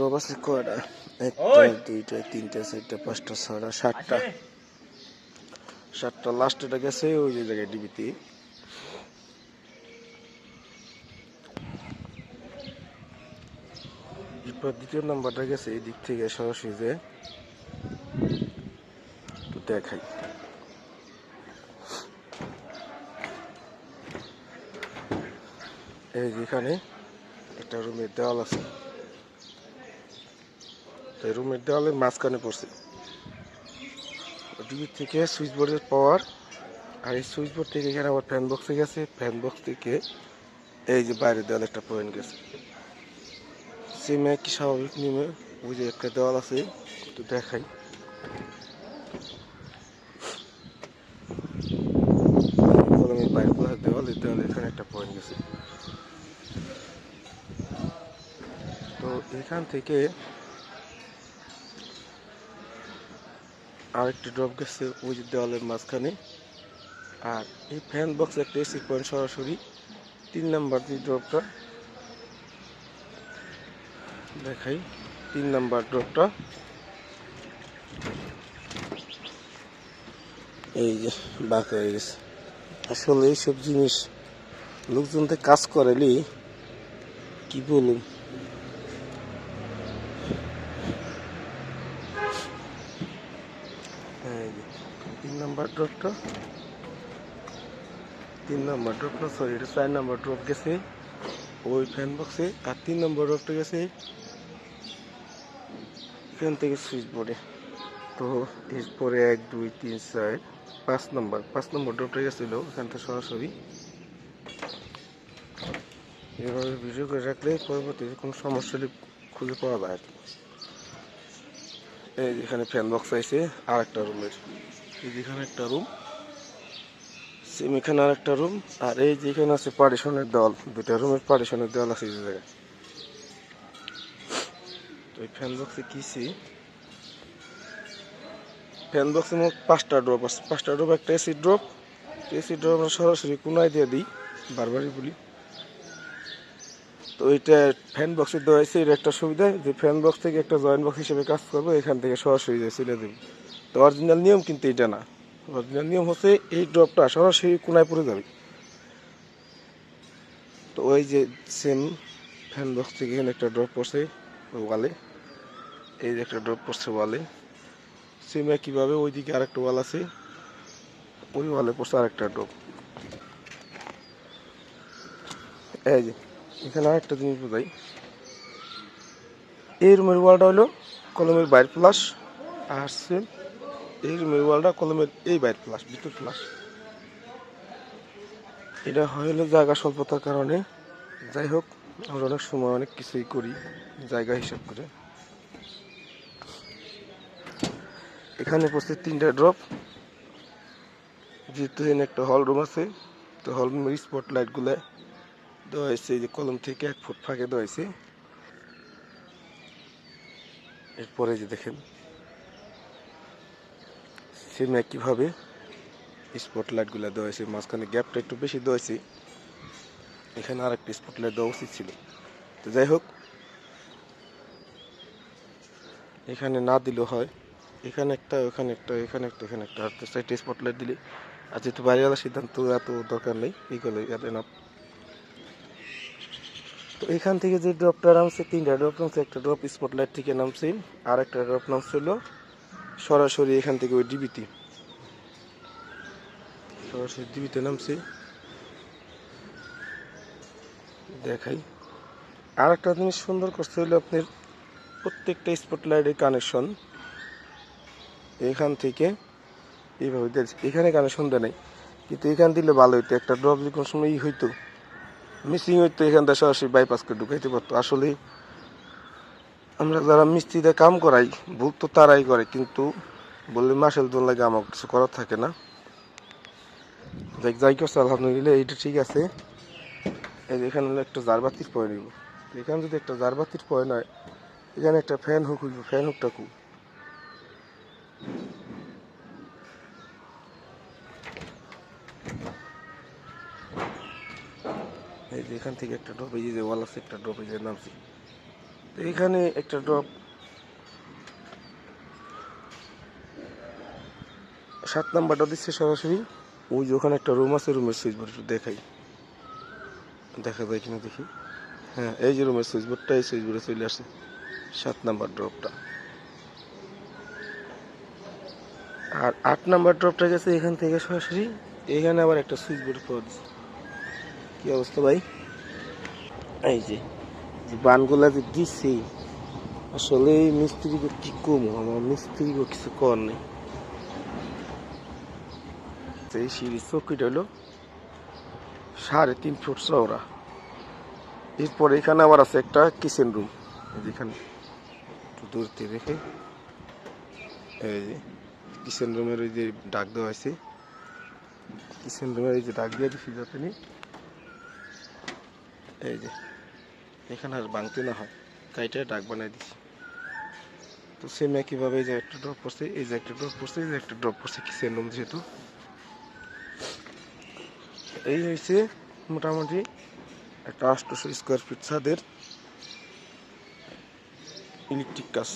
Drop আছে কয়টা? একটা দুইটা তিনটা চারটা পাঁচটা ছয়টা সাতটা। সাতটা লাস্টেটা গেছে ওই যে জায়গায় ডিবিতে এরপর দ্বিতীয় নাম্বারটা গেছে এই দিক থেকে সরাসরি যে তো দেখাই। এই যেখানে একটা রুমের দেওয়াল আছে। তো এই রুমের দেওয়ালের মাঝখানে পড়ছে। টিভি থেকে সুইচ বোর্ডের পাওয়ার আর এই সুইচ বোর্ড থেকে এখানে আবার ফ্যান বক্সে গেছে। ফ্যান বক্স থেকে এই যে বাইরের দেওয়ালে একটা পয়েন্ট গেছে। সিমে কি স্বাভাবিক নিমে ওই যে একটা দেওয়াল আছে, একটু দেখাই। এখানে একটা পয়েন্ট তো এখান থেকে আরেকটি ড্রপ গেছে ওই দেওয়ালের মাঝখানে। আর এই ফ্যান বক্স একটা এসি পয়েন্ট সরাসরি তিন নাম্বার যে ড্রপটা দেখাই, তিন নাম্বার ড্রপটা এই যে, বাঁকা হয়ে গেছে। আসলে এইসব জিনিস লোকজনদের কাজ করেলি কি বলুন এই যে তিন নাম্বার ড্রপটা। তিন নাম্বার ড্রপ না সরি এটা চার নাম্বার ড্রপ গেছে। ওই ফ্যান বক্সে আর তিন নম্বর ড্রপটা গেছে এখান থেকে সুইচ বোর্ডে তো এরপরে এক, দুই, তিন, চার, পাঁচ নম্বর পাঁচ নম্বর ড্রপটা গেছিল এখান থেকে সরাসরি। এভাবে ভিডিও করে রাখলে পরবর্তীতে কোনো সমস্যা হলে খুঁজে পাওয়া যায়। আর কি এই যেখানে ফ্যান বক্স আছে আর একটা রুমের এই যেখানে একটা রুম সেম এখানে আর একটা রুম আর এই যেখানে আছে পার্টিশনের দল দুটা রুমের পার্টিশনের দল আছে এই জায়গায়। তো এই ফ্যান বক্সে কিছি ফ্যান বক্সে মোট পাঁচটা ড্রপ আছে। পাঁচটা ড্রপ একটা এসি ড্রপ এসি ড্রপ আমরা সরাসরি কোনায় দিয়ে দিই, বারবারই বলি। তো এইটা ফ্যান বক্সে দেওয়া হয়েছে এর একটা সুবিধা যে ফ্যান বক্স থেকে একটা জয়েন্ট বক্স হিসেবে কাজ করবে, এখান থেকে সরাসরি যে ছেড়ে দেবে। তো অরিজিনাল নিয়ম কিন্তু এটা না। অরিজিনাল নিয়ম হচ্ছে এই ড্রপটা সরাসরি কোনায় পড়ে যাবে। তো ওই যে সেম ফ্যান বক্স থেকে এখানে একটা ড্রপ পড়ছে ওয়ালে এই যে একটা ড্রপ পড়ছে ওয়ালে সেম একইভাবে ওইদিকে আরেকটা ওয়াল আছে। ওই ওয়ালে পড়ছে আরেকটা ড্রপ এই যে, এখানে আরেকটা জিনিস বোঝাই। এই রুমের ওয়ালটা হলো কলমের বাইর প্লাস আর সেম এই রুমের ওয়ালটা কলমের এই বাইর প্লাস ভিতর প্লাস এটা হলো জায়গা স্বল্পতার কারণে। যাই হোক, আমরা অনেক সময় অনেক কিছুই করি, জায়গা হিসাব করে। এখানে পড়ছে তিনটা ড্রপ যেহেতু এখানে একটা হল রুম আছে, তো হল রুমের স্পট লাইটগুলো দেওয়া হয়েছে যে কলম থেকে এক ফুট ফাঁকে দেওয়া হয়েছে। এরপরে যে দেখেন। সেম একইভাবে স্পট লাইটগুলো দেওয়া হয়েছে মাঝখানে গ্যাপটা একটু বেশি দেওয়া এখানে আর একটা স্পট লাইট দেওয়া উচিত ছিল। তো যাই হোক, এখানে না দিলেও হয়। এখানে একটা, ওখানে একটা, এখানে একটা এখানে একটা। আর সাইডে স্পট লাইট দিলে। আর যেহেতু বাড়িওয়ালা সিদ্ধান্ত, এত দরকার নেই। এইগুলো এনাফ তো এখান থেকে যে ড্রপটা নামছে, তিনটা ড্রপ নামছে, একটা ড্রপ স্পটলাইট থেকে নামছে আর একটা ড্রপ নামছিল সরাসরি এখান থেকে ওই ডিবিতে সরাসরি ডিবিতে নামছি। দেখাই। আর একটা জিনিস সুন্দর করতে হলো আপনার প্রত্যেকটা স্পটলাইটের কানেকশন এখান থেকে এইভাবে দিয়েছে। এখানে কানেকশন দেয় নাই। কিন্তু এখান দিলে ভালো হইতো। একটা ড্রপ যে কোনো সময় ই হইতো মিসিং হইতো, এখান থেকে সরাসরি বাইপাস করে ঢুকাইতে পারতো। আসলে আমরা যারা মিস্ত্রিতে কাম করাই ভুল তো তারাই করে, কিন্তু বললে মাসেল দোল লাগে আমার কিছু করার থাকে না। যাই যাই করছে, আলহামদুলিল্লাহ, এইটা ঠিক আছে। এই যে এখানে একটা জারবাতির পয়েন্ট নিব। এখানে যদি একটা জারবাতির পয়েন্ট হয় এখানে একটা ফ্যান হুক হইব, ফ্যান হুকটা কু। এই যে এখান থেকে একটা এই যে ওয়াল আছে একটা ড্রপ যে নামছি। এখানে একটা ড্রপ। সাত নাম্বারটা দিচ্ছে সরাসরি। ওই যে ওখানে একটা রুম আছে রুমের সুইচ বোর্ড একটু দেখাই। দেখা যায় কিনা দেখি। হ্যাঁ এই যে রুমের সুইচ বোর্ডটা এই সুইচ বোর্ডে চলে আসে সাত নাম্বার ড্রপটা। আর আট নাম্বার ড্রপটা গেছে এখান থেকে সরাসরি। এখানে আবার একটা সুইচ বোর্ড পাওয়া কি অবস্থা ভাই? এই যে। যে বানগুলা যে দিচ্ছে আসলে মিস্ত্রিকে কি কম? আমার মিস্ত্রিকে কিছু কর নেই। সিঁড়ির চৌকিটা হলো সাড়ে তিন ফুট চওড়া। এরপর এখানে আবার আছে একটা কিচেন রুম যেখানে একটু দূর থেকে দেখে। এই যে কিচেন রুমের ওই যে ডাক দেওয়া হয়েছে। কিচেন রুমের এই যে ডাক দিয়ে দিচ্ছি যাতে এই যে এখানে আর ভাঙতে না হয়। কাইটা ডাক বানাই দিছি। তো সেম একইভাবে এই যে একটা ড্রপ পড়ছে, এই যে একটা ড্রপ পড়ছে, এই যে একটা ড্রপ পড়ছে কিচেন রুম যেহেতু। এই হয়েছে মোটামুটি একটা আটশোশো স্কোয়ার ফিট ছাদের ইলেকট্রিক কাজ।